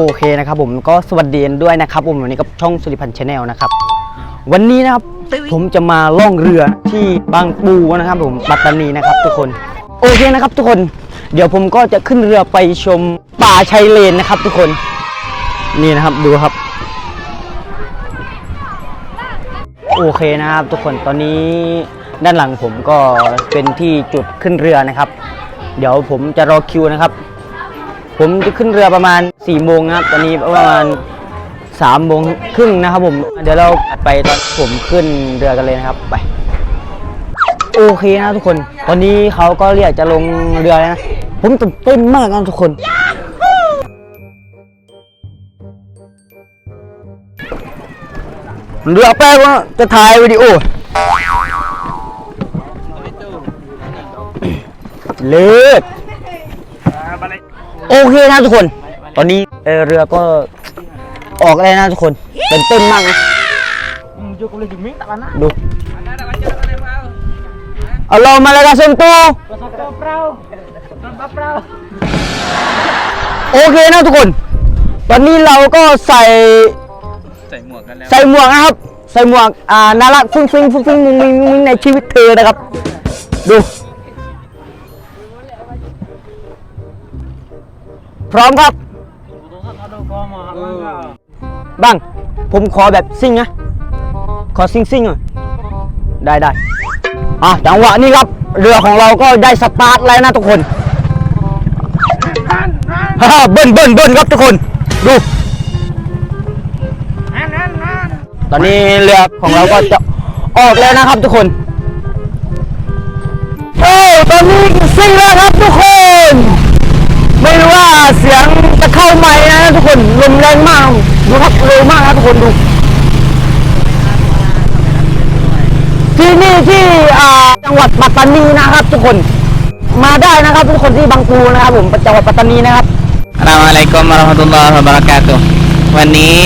โอเคนะครับผมก็สวัสดีด้วยนะครับผมวันนี้กับช่องสุริพันธ์ชาแนลนะครับวันนี้นะครับผมจะมาล่องเรือที่บางปูนะครับผมปัตตานีนะครับ ทุกคนโอเคนะครับ ทุกคนเดี๋ยวผมก็จะขึ้นเรือไปชมป่าชายเลนนะครับ ทุกคนนี่นะครับดูครับ โอเคนะครับ ทุกคนตอนนี้ด้านหลังผมก็เป็นที่จุดขึ้นเรือนะครับ เดี๋ยวผมจะรอคิวนะครับ ผมจะขึ้นเรือประมาณ4ี่โมงนะครับ ตอนนี้ประมาณ3ามโมงครึ่งนะครับผม เดี๋ยวเราไปตอนผมขึ้นเรือกันเลยนะครับไป โอเคนะทุกคน ตอนนี้เขาก็เรียกจะลงเรือแล้วนะ ผมตื่นเต้นมากนะทุกคน เรือแป๊บว่าจะถ่ายวิดีโอ เลิศ โอเคนะทุกคน ตอนนี้เรือก็ออกแล้วนะทุกคนเป็นเต้นมากนะดูเอาเรามาแล้วกันเซนตูโอเคนะทุกคน ตอนนี้เราก็ใส่ใส่หมวกกันแล้วใส่หมวกนะครับ ใส่หมวกอ่าน่ารักฟุ้งฟิ้งฟุ้งฟิ้งมุ้งมิ้งมุ้งมิ้งในชีวิตเธอนะครับ ดู พร้อมครับ บ้าง ผมขอแบบซิ่งนะ ขอซิ่งซิ่งหน่อยได้ได้อะจังหวะนี้ครับ เรือของเราก็ได้สตาร์ทแล้วนะทุกคนฮ่าฮ่าเบิ้ลเบิ้ลเบิ้ลครับทุกคน ดู ตอนนี้เรือของเราก็จะออกแล้วนะครับทุกคนโอ้ตอนนี้ซิ่งแล้วครับทุกคน ไม่รู้ว่าเสียงจะเข้าไหมนะทุกคนลมแรงมากดูครับเร็วมากนะทุกคนดู ที่นี่ที่จังหวัดปัตตานีนะครับ ทุกคนมาได้นะครับ ทุกคนที่บางปูนะครับผมจังหวัดปัตตานีนะครับอัสสลาอะลัยกุมวะเราะห์มะตุลลอฮ์วะบะเราะกาตุฮ์วันนี้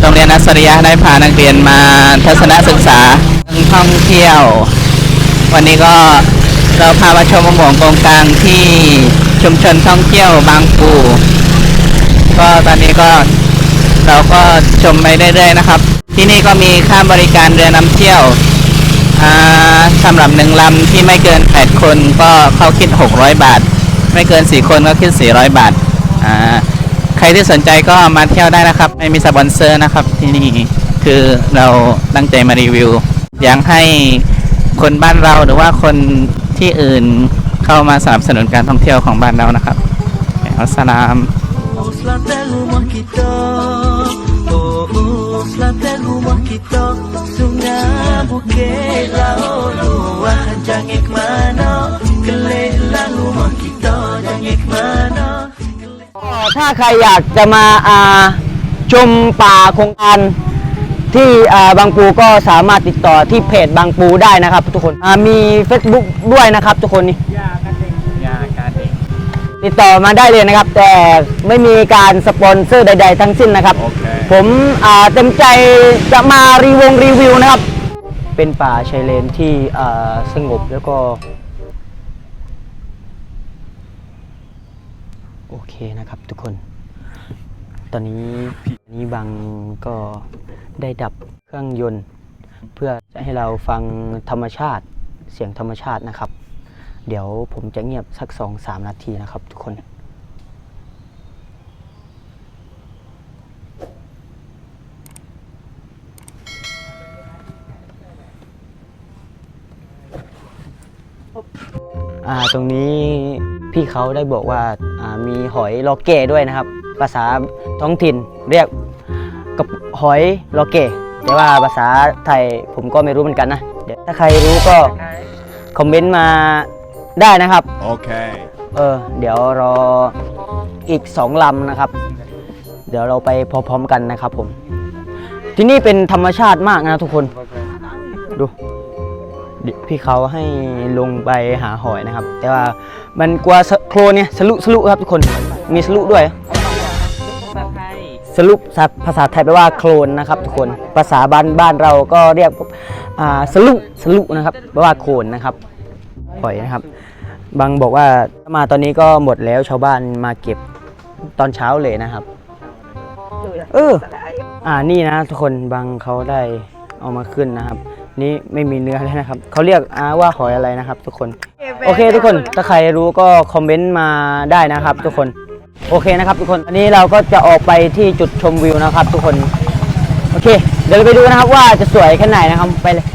โรงเรียนอัสริยะได้พานักเรียนมาทัศนศึกษาท่องเที่ยว วันนี้ก็ เราพามาชมมะม่วงกงกลางที่ชุมชนท่องเที่ยวบางปู ก็ตอนนี้ก็เราก็ชมไปเรื่อยๆนะครับ ที่นี่ก็มีค่าบริการเรือนำเที่ยวอ่าสำหรับหนึ่งลำที่ไม่เกิน 8 คนก็เขาคิด 600 บาท ไม่เกิน 4 คนก็คิด 400 บาทอ่าใครที่สนใจก็มาเที่ยวได้นะครับ ไม่มีสปอนเซอร์นะครับที่นี่คือเราตั้งใจมารีวิว อยากให้คนบ้านเราหรือว่าคน ที่อื่นเข้ามาสนับสนุนการท่องเที่ยวของบ้านเรานะครับอัสสลาม Oh selatan rumah kita Oh oh selatan rumah kita Sungai bukit laut luah Jangan ke mana Kelihlah rumah kita Jangan ke mana ถ้าใครอยากจะมาอ่าชมป่าโครงการ ที่อ่าบางปูก็สามารถติดต่อที่เพจบางปูได้นะครับ ทุกคนอ่ามี Facebook ด้วยนะครับ ทุกคนนี่ยาการเองติดต่อมาได้เลยนะครับ แต่ไม่มีการสปอนเซอร์ใด ๆ ทั้งสิ้นนะครับโอเคผมอ่าเต็มใจจะมารีวงรีวิวนะครับ เป็นป่าชายเลนที่อ่าสงบแล้วก็ โอเคนะครับทุกคน ตอนนี้นี้บางก็ได้ดับเครื่องยนต์ เพื่อจะให้เราฟังธรรมชาติเสียงธรรมชาตินะครับ เดี๋ยวผมจะเงียบสักสองสามนาทีนะครับทุกคนอ่าตรงนี้ พี่เขาได้บอกว่าอ่ามีหอยลอเก้ด้วยนะครับ ภาษาท้องถิ่นเรียกกับหอยลอเก้แต่ว่าภาษาไทยผมก็ไม่รู้เหมือนกันนะเดี๋ยวถ้าใครรู้ก็คอมเมนต์มาได้นะครับ Okay. เออเดี๋ยวรออีกสองลำนะครับ เดี๋ยวเราไปพร้อมๆกันนะครับผม ที่นี่เป็นธรรมชาติมากนะทุกคน ดูดิ พี่เขาให้ลงไปหาหอยนะครับ แต่ว่ามันกลัวโคลนเนี่ยสลุสลุครับทุกคนมีสลุด้วยสรุปภาษาไทยแปลว่าโคลนนะครับทุกคนภาษาบ้านบ้านเราก็เรียกสลุสลุนะครับแปลว่าโคลนนะครับหอยนะครับ บางบอกว่ามาตอนนี้ก็หมดแล้วชาวบ้านมาเก็บตอนเช้าเลยนะครับเอออ่านี่นะทุกคนบางเขาได้เอามาขึ้นนะครับ นี่ไม่มีเนื้อเลยนะครับเขาเรียกอาว่าหอยอะไรนะครับ ทุกคน โอเค ทุกคนถ้าใครรู้ก็คอมเมนต์มาได้นะครับ ทุกคนโอเคนะครับ ทุกคนอันนี้เราก็จะออกไปที่จุดชมวิวนะครับ ทุกคน โอเค เดี๋ยวเราไปดูนะครับว่าจะสวยแค่ไหนนะครับไปเลย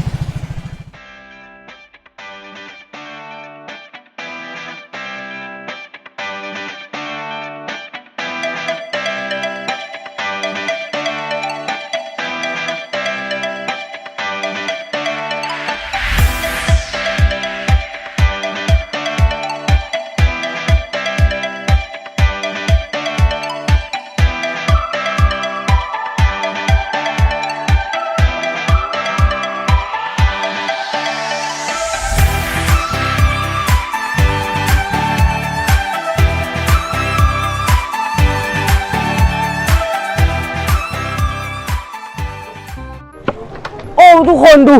ทุกคนดู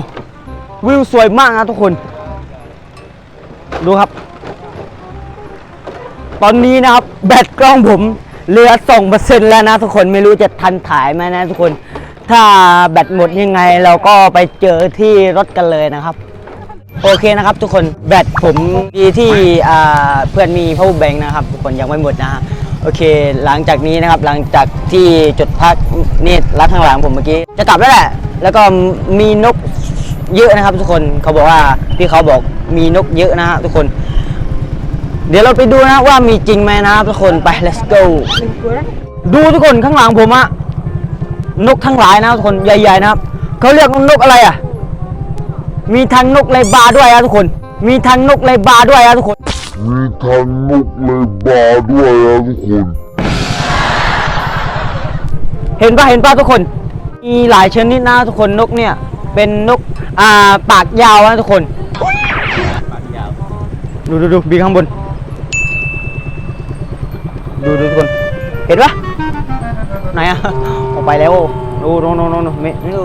วิวสวยมากนะทุกคน ดูครับ ตอนนี้นะครับ แบตกล้องผมเหลือสองเปอร์เซ็นแล้วนะทุกคนไม่รู้จะทันถ่ายไหมนะทุกคน ถ้าแบตหมดยังไงเราก็ไปเจอที่รถกันเลยนะครับ โอเคนะครับทุกคนแบตผมมีที่เพื่อนมี power bank นะครับ ทุกคนยังไม่หมดนะฮะโอเค หลังจากนี้นะครับหลังจากที่จุดพักนี่รักข้างหลังผมเมื่อกี้ จะกลับแล้วแหละ แล้วก็มีนกเยอะนะครับ ทุกคนเขาบอกว่าพี่เขาบอกมีนกเยอะนะฮะทุกคน เดี๋ยวเราไปดูนะว่ามีจริงไหมนะครับทุกคนไป let's go ดูทุกคนข้างหลังผมอะนกทั้งหลายนะครับทุกคนใหญ่ๆนะครับเขาเรียกนกอะไรอะมีทั้งนกเลยบาด้วยนะทุกคน มีทั้งนกเลยบาด้วยนะทุกคน มีทั้งนกเลยบาด้วยนะทุกคน เห็นปะเห็นปะทุกคน มีหลายชนิดนะทุกคนนกเนี่ย เป็นนกอ่าปากยาวนะทุกคนดูดูดูบินข้างบน ดูดูทุกคน เห็นปะไหนอะออกไปแล้วดูดูดูดูดูไม่ไม่ดู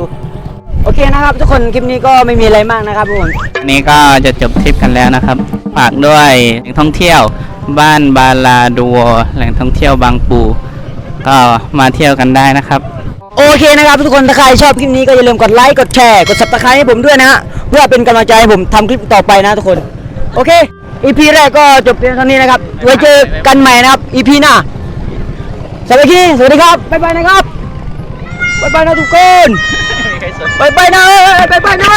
โอเคนะครับ ทุกคนคลิปนี้ก็ไม่มีอะไรมากนะครับทุกคนวันนี้ก็จะจบทริปกันแล้วนะครับฝากด้วยแหล่งท่องเที่ยว บ้านบาลาดัวแหล่งท่องเที่ยวบางปู ก็มาเที่ยวกันได้นะครับ โอเคนะครับทุกคนถ้าใครชอบคลิปนี้ก็อย่าลืมกดไลค์กดแชร์กด subscribe ให้ผมด้วยนะฮะเพื่อเป็นกำลังใจให้ผมทำคลิปต่อไปนะทุกคน โอเค EP แรกก็จบเพียงเท่านี้นะครับไว้เจอกันใหม่นะครับ EP หน้าสวัสดีสวัสดีครับบ๊ายบายนะครับบ๊ายบายนะทุกคนบ๊ายบายนะบ๊ายบายนะ